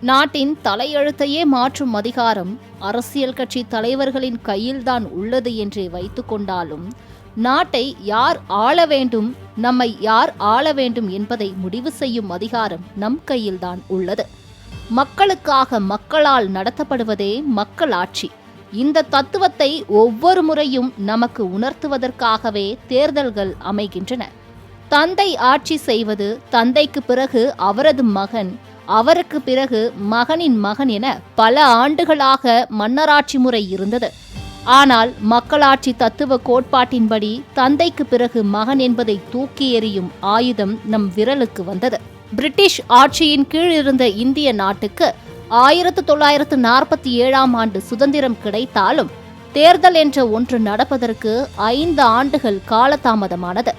நாட்டின் தலையெழுத்தையே மாற்றும் அதிகாரம் அரசியல் கட்சி தலைவர்களின் கையில்தான் உள்ளது என்றே வைத்துக்கொண்டாலும் நாட்டை யார் ஆள வேண்டும் நம்மை யார் ஆள வேண்டும் என்பதை முடிவு செய்யும் அதிகாரம் நம் கையில்தான் உள்ளது. மக்களுக்காக மக்களால் நடத்தப்படுவதே மக்களாட்சி இந்த தத்துவத்தை ஒவ்வொரு முறையும் நமக்கு உணர்த்துவதற்காகவே தேர்தல்கள் அமைகின்றன. தந்தை ஆட்சி செய்வது தந்தைக்கு பிறகு அவரது மகன் அவருக்கு பிறகு மகனின் மகன் என பல ஆண்டுகளாக மன்னராட்சி முறை இருந்தது. ஆனால் மக்களாட்சி தத்துவ கோட்பாட்டின்படி தந்தைக்கு பிறகு மகன் என்பதை தூக்கி எறியும் ஆயுதம் நம் விரலுக்கு வந்தது. பிரிட்டிஷ் ஆட்சியின் கீழ் இருந்த இந்திய நாட்டுக்கு ஆயிரத்து தொள்ளாயிரத்து நாற்பத்தி ஏழாம் ஆண்டு சுதந்திரம் கிடைத்தாலும் தேர்தல் என்ற ஒன்று நடப்பதற்கு ஐந்து ஆண்டுகள் காலதாமதமானது.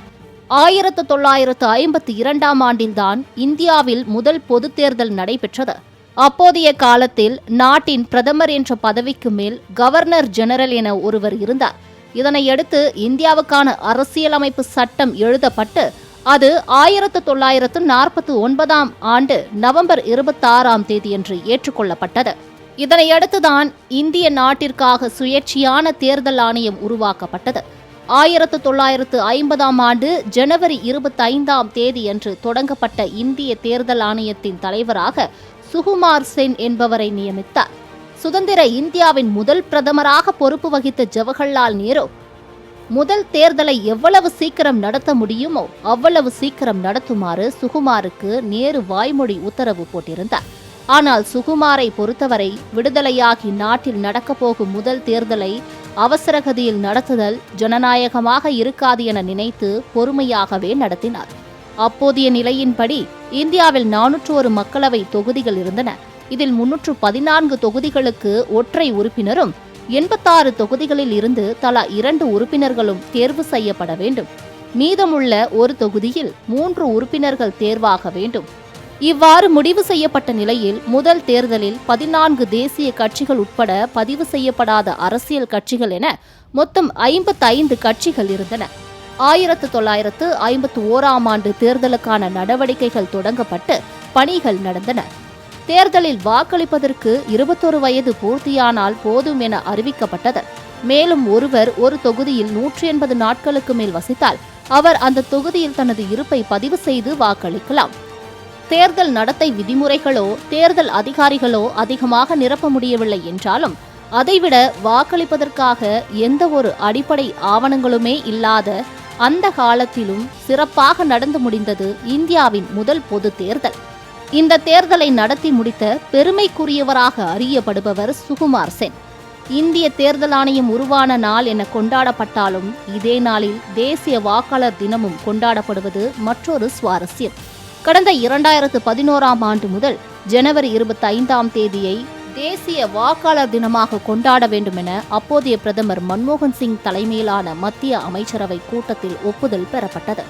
ஆயிரத்து தொள்ளாயிரத்து ஐம்பத்தி இரண்டாம் ஆண்டில்தான் இந்தியாவில் முதல் பொது தேர்தல் நடைபெற்றது. அப்போதைய காலத்தில் நாட்டின் பிரதமர் என்ற பதவிக்கு மேல் கவர்னர் ஜெனரல் என ஒருவர் இருந்தார். இதனையடுத்து இந்தியாவுக்கான அரசியலமைப்பு சட்டம் எழுதப்பட்டு அது ஆயிரத்து தொள்ளாயிரத்து நாற்பத்தி ஒன்பதாம் ஆண்டு நவம்பர் இருபத்தாறாம் தேதியன்று ஏற்றுக்கொள்ளப்பட்டது. இதனையடுத்துதான் இந்திய நாட்டிற்காக சுயேட்சையான தேர்தல் ஆணையம் உருவாக்கப்பட்டது. ஆயிரத்து தொள்ளாயிரத்து ஐம்பதாம் ஆண்டு ஜனவரி இருபத்தைந்தாம் தேதியன்று தொடங்கப்பட்ட இந்திய தேர்தல் ஆணையத்தின் தலைவராக சுகுமார் சென் என்பவரை நியமித்தார். சுதந்திர இந்தியாவின் முதல் பிரதமராக பொறுப்பு வகித்த ஜவஹர்லால் நேரு முதல் தேர்தலை எவ்வளவு சீக்கிரம் நடத்த முடியுமோ அவ்வளவு சீக்கிரம் நடத்துமாறு சுகுமாருக்கு நேரு வாய்மொழி உத்தரவு போட்டிருந்தார். ஆனால் சுகுமாரை பொறுத்தவரை விடுதலையாகி நாட்டில் நடக்கப்போகும் முதல் தேர்தலை அவசரகதியில் நடத்துதல் ஜனநாயகமாக இருக்காது என நினைத்து பொறுமையாகவே நடத்தினார். அப்போதைய நிலையின்படி இந்தியாவில் நானூற்று ஒரு மக்களவை தொகுதிகள் இருந்தன. இதில் முன்னூற்று பதினான்கு தொகுதிகளுக்கு ஒற்றை உறுப்பினரும் எண்பத்தாறு தொகுதிகளில் இருந்து தலா இரண்டு உறுப்பினர்களும் தேர்வு செய்யப்பட வேண்டும். மீதமுள்ள ஒரு தொகுதியில் மூன்று உறுப்பினர்கள் தேர்வாக வேண்டும். இவ்வாறு முடிவு செய்யப்பட்ட நிலையில் முதல் தேர்தலில் பதினான்கு தேசிய கட்சிகள் உட்பட பதிவு செய்யப்படாத அரசியல் கட்சிகள் என மொத்தம் ஐம்பத்தைந்து கட்சிகள் இருந்தன. ஆயிரத்து தொள்ளாயிரத்து ஐம்பத்து ஓராம் ஆண்டு தேர்தலுக்கான நடவடிக்கைகள் தொடங்கப்பட்டு பணிகள் நடந்தன. தேர்தலில் வாக்களிப்பதற்கு இருபத்தொரு வயது பூர்த்தியானால் போதும் என அறிவிக்கப்பட்டது. மேலும் ஒருவர் ஒரு தொகுதியில் நூற்றி எண்பது நாட்களுக்கு மேல் வசித்தால் அவர் அந்த தொகுதியில் தனது இருப்பை பதிவு செய்து வாக்களிக்கலாம். தேர்தல் நடத்தை விதிமுறைகளோ தேர்தல் அதிகாரிகளோ அதிகமாக நிரப்ப முடியவில்லை என்றாலும் அதைவிட வாக்களிப்பதற்காக எந்த ஒரு அடிப்படை ஆவணங்களுமே இல்லாத அந்த காலத்திலும் சிறப்பாக நடந்து முடிந்தது இந்தியாவின் முதல் பொது தேர்தல். இந்த தேர்தலை நடத்தி முடித்த பெருமைக்குரியவராக அறியப்படுபவர் சுகுமார் சென். இந்திய தேர்தல் ஆணையம் உருவான நாள் என கொண்டாடப்பட்டாலும் இதே நாளில் தேசிய வாக்காளர் தினமும் கொண்டாடப்படுவது மற்றொரு சுவாரஸ்யம். கடந்த இரண்டாயிரத்து பதினோராம் ஆண்டு முதல் ஜனவரி இருபத்தி ஐந்தாம் தேதியை தேசிய வாக்காளர் தினமாக கொண்டாட வேண்டும் என அப்போதைய பிரதமர் மன்மோகன் சிங் தலைமையிலான மத்திய அமைச்சரவை கூட்டத்தில் ஒப்புதல் பெறப்பட்டது.